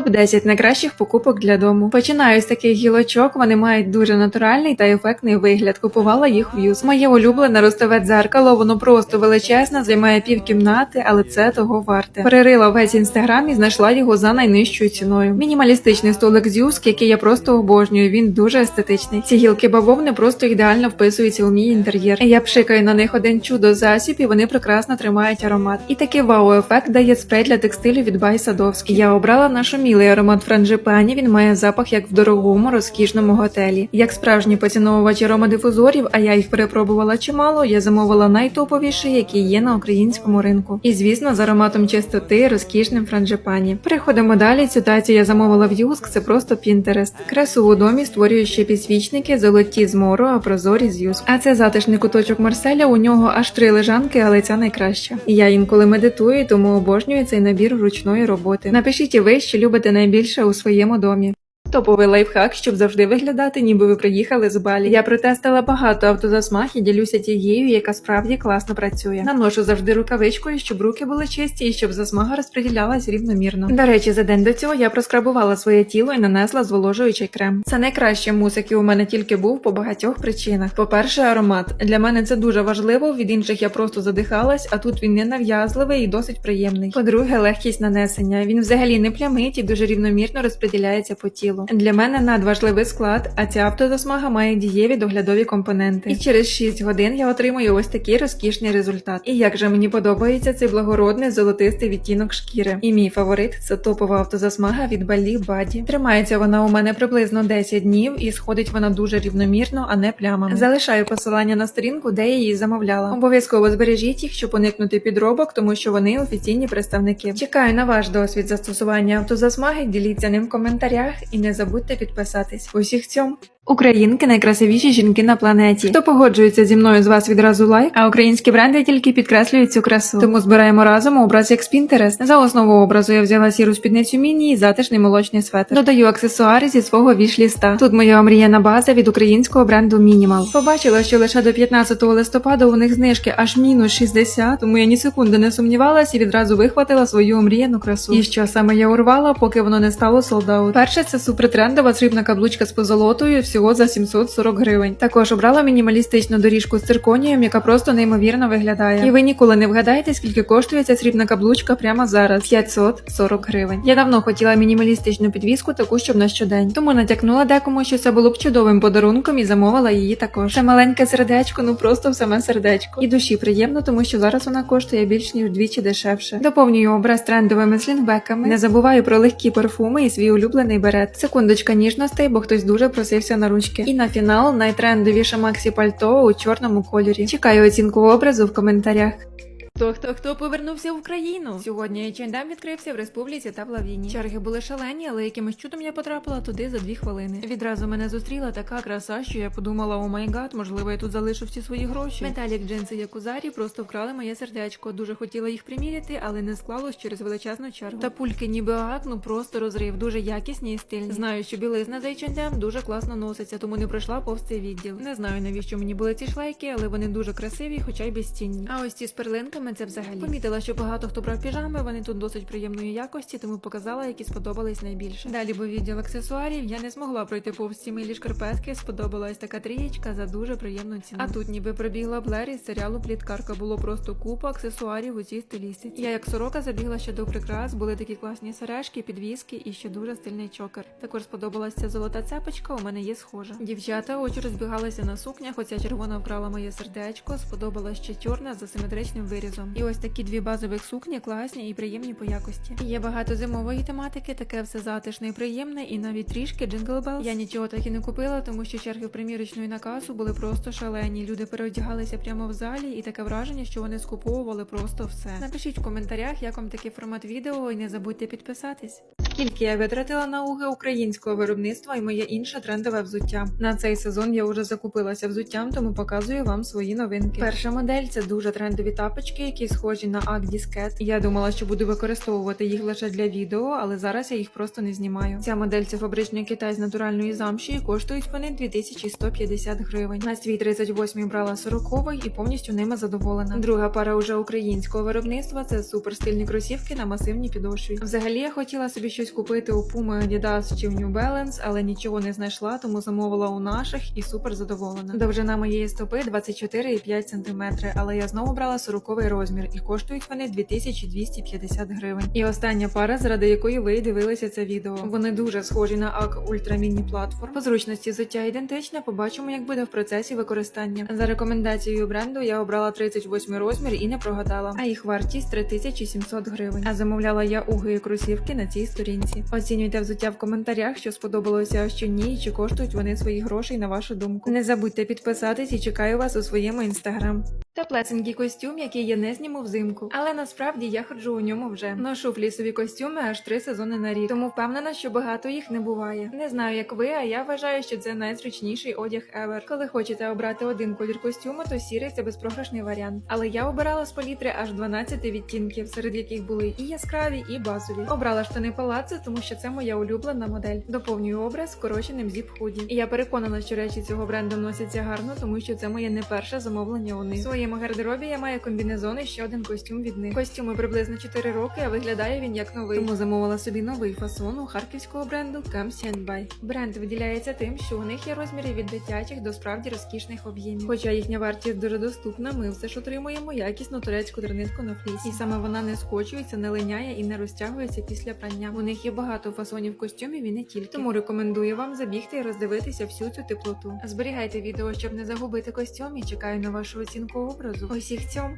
Топ 10 найкращих покупок для дому. Починаю з таких гілочок. Вони мають дуже натуральний та ефектний вигляд. Купувала їх в юз. Моє улюблене ростове дзеркало. Воно просто величезне, займає пів кімнати, але це того варте. Перерила весь інстаграм і знайшла його за найнижчою ціною. Мінімалістичний столик з юск, який я просто обожнюю. Він дуже естетичний. Ці гілки бавовни просто ідеально вписуються у мій інтер'єр. Я пшикаю на них один чудо засіб, і вони прекрасно тримають аромат. І такий вау-ефект дає спрей для текстилю від Бай Садовський. Я обрала нашумілий аромат франжипані. Він має запах як в дорогому, розкішному готелі. Як справжній поціновувач аромадифузорів, а я їх перепробувала чимало. Я замовила найтоповіший, який є на українському ринку. І звісно, з ароматом чистоти, розкішним франжипані. Переходимо далі. Цю тацію я замовила в Юск. Це просто Пінтерест. Красу у домі створює ще підсвічники, золоті з мору, а прозорі з Юск. А це затишний куточок Марселя. У нього аж три лежанки, але ця найкраща. Я інколи медитую, тому обожнюю цей набір ручної роботи. Напишіть і ви, що любите найбільше у своєму домі. Топовий лайфхак, щоб завжди виглядати, ніби ви приїхали з Балі. Я протестила багато автозасмаг і ділюся тією, яка справді класно працює. Наношу завжди рукавичкою, щоб руки були чисті і щоб засмага розподілялась рівномірно. До речі, за день до цього я проскрабувала своє тіло і нанесла зволожуючий крем. Це найкращий мус, який у мене тільки був по багатьох причинах. По-перше, аромат для мене це дуже важливо. Від інших я просто задихалась, а тут він не нав'язливий і досить приємний. По-друге, легкість нанесення. Він взагалі не плямить і дуже рівномірно розподіляється по тілу. Для мене надважливий склад, а ця автозасмага має дієві доглядові компоненти. І через 6 годин я отримую ось такий розкішний результат. І як же мені подобається цей благородний золотистий відтінок шкіри. І мій фаворит це топова автозасмага від Балі Баді. Тримається вона у мене приблизно 10 днів і сходить вона дуже рівномірно, а не плямами. Залишаю посилання на сторінку, де я її замовляла. Обов'язково збережіть їх, щоб уникнути підробок, тому що вони офіційні представники. Чекаю на ваш досвід застосування автозасмаги. Діліться ним в коментарях і не забудьте підписатись. Усіх цьом. Українки найкрасивіші жінки на планеті. Хто погоджується зі мною з вас відразу лайк, а українські бренди тільки підкреслюють цю красу. Тому збираємо разом образ як Pinterest. За основу образу я взяла сіру спідницю міні і затишний молочний светр. Додаю аксесуари зі свого віш-ліста. Тут моя омріяна база від українського бренду Minimal. Побачила, що лише до 15 листопада у них знижки аж мінус 60, тому я ні секунди не сумнівалась і відразу вихватила свою омріяну красу. І що саме я урвала, поки воно не стало солдаут. Перше це супертрендова срібна каблучка з позолотою всього за 740 гривень. Також обрала мінімалістичну доріжку з цирконієм, яка просто неймовірно виглядає. І ви ніколи не вгадаєте, скільки коштує ця срібна каблучка прямо зараз 540 гривень. Я давно хотіла мінімалістичну підвіску, таку щоб на щодень. Тому натякнула декому, що це було б чудовим подарунком і замовила її також. Це маленьке сердечко, ну просто в саме сердечко. І душі приємно, тому що зараз вона коштує більш ніж вдвічі дешевше. Доповнюю образ трендовими слінбеками. Не забуваю про легкі парфуми і свій улюблений берет. Секундочка ніжностей, бо хтось дуже просився на ручки. І на фінал найтрендовіше Максі пальто у чорному кольорі. Чекаю оцінку образу в коментарях. Хто хто хто повернувся в Україну? Сьогодні H&M відкрився в республіці та в Лавіні. Черги були шалені, але якимось чудом я потрапила туди за дві хвилини. Відразу мене зустріла така краса, що я подумала, о май гад, можливо, я тут залишу всі свої гроші. Металік джинси Якузарі просто вкрали моє сердечко. Дуже хотіла їх приміряти, але не склалось через величезну чергу. Та пульки ніби ак, ну просто розрив, дуже якісні і стильні. Знаю, що білизна з H&M дуже класно носиться, тому не пройшла повз цей відділ. Не знаю навіщо мені були ці шлейки, але вони дуже красиві, хоча й безцінні. А ось ці з перлинками це взагалі. Помітила, що багато хто брав піжами, вони тут досить приємної якості, тому показала, які сподобались найбільше. Далі був відділ аксесуарів. Я не змогла пройти повз ці милі шкарпетки. Сподобалась така трієчка за дуже приємну ціну. А тут ніби прибігла Блер із серіалу Пліткарка. Було просто купа аксесуарів у цій стилістиці. Я як сорока забігла ще до прикрас, були такі класні сережки, підвіски і ще дуже стильний чокер. Також сподобалася золота цепочка. У мене є схожа. Дівчата очі розбігалися на сукнях. Оця червона вкрала моє сердечко. Сподобалась ще чорна з асиметричним вирізом. І ось такі дві базових сукні класні і приємні по якості. Є багато зимової тематики, таке все затишне і приємне, і навіть трішки Bells. Я нічого так і не купила, тому що черги в примірочної на касу були просто шалені. Люди переодягалися прямо в залі, і таке враження, що вони скуповували просто все. Напишіть в коментарях, як вам такий формат відео, і не забудьте підписатись. Скільки я витратила на уги українського виробництва і моє інше трендове взуття. На цей сезон я вже закупилася взуттям, тому показую вам свої новинки. Перша модель це дуже трендові тапочки, які схожі на Ак Я думала, що буду використовувати їх лише для відео, але зараз я їх просто не знімаю. Ця модель це фабричний китай з натуральної замші. і Коштують вони 2150 гривень. На свій 38 брала 40 і повністю ними задоволена. Друга пара уже українського виробництва це суперстильні кросівки на масивній підошві. Взагалі я хотіла собі щось щось купити у Puma, Adidas чи в New Balance, але нічого не знайшла, тому замовила у наших і супер задоволена. Довжина моєї стопи 24,5 см, але я знову брала 40 розмір і коштують вони 2250 гривень. І остання пара, заради якої ви дивилися це відео. Вони дуже схожі на АК Ультра Міні платформ. По зручності взуття ідентичне. Побачимо, як буде в процесі використання. За рекомендацією бренду я обрала 38 розмір і не прогадала. А їх вартість 3700 гривень. А замовляла я уги і кросівки на цій сторінці. Оцінюйте взуття в коментарях, що сподобалося, а що ні, і чи коштують вони свої грошей на вашу думку. Не забудьте підписатись і чекаю вас у своєму інстаграм. Теплесенький костюм, який я не зніму взимку, але насправді я ходжу у ньому вже. Ношу флісові костюми аж три сезони на рік, тому впевнена, що багато їх не буває. Не знаю, як ви, а я вважаю, що це найзручніший одяг ever. Коли хочете обрати один колір костюму, то сірий це безпрограшний варіант. Але я обирала з палітри аж 12 відтінків, серед яких були і яскраві, і базові. Обрала штани палаццо, тому що це моя улюблена модель. Доповнюю образ скороченим зіп худі. І я переконана, що речі цього бренду носяться гарно, тому що це моє не перше замовлення у них. В своєму гардеробі я маю комбінезон і ще один костюм від них. Костюму приблизно 4 роки, а виглядає він як новий. Тому замовила собі новий фасон у харківського бренду and Бренд виділяється тим, що у них є розміри від дитячих до справді розкішних об'ємів. Хоча їхня вартість дуже доступна, ми все ж отримуємо якісну турецьку дернитку на флісі. І саме вона не скочується, не линяє і не розтягується після прання. У них є багато фасонів костюмів і не тільки. Тому рекомендую вам забігти і роздивитися всю цю теплоту. Зберігайте відео, щоб не загубити костюм і чекаю на вашу оцінку образу. Ось їх цьому.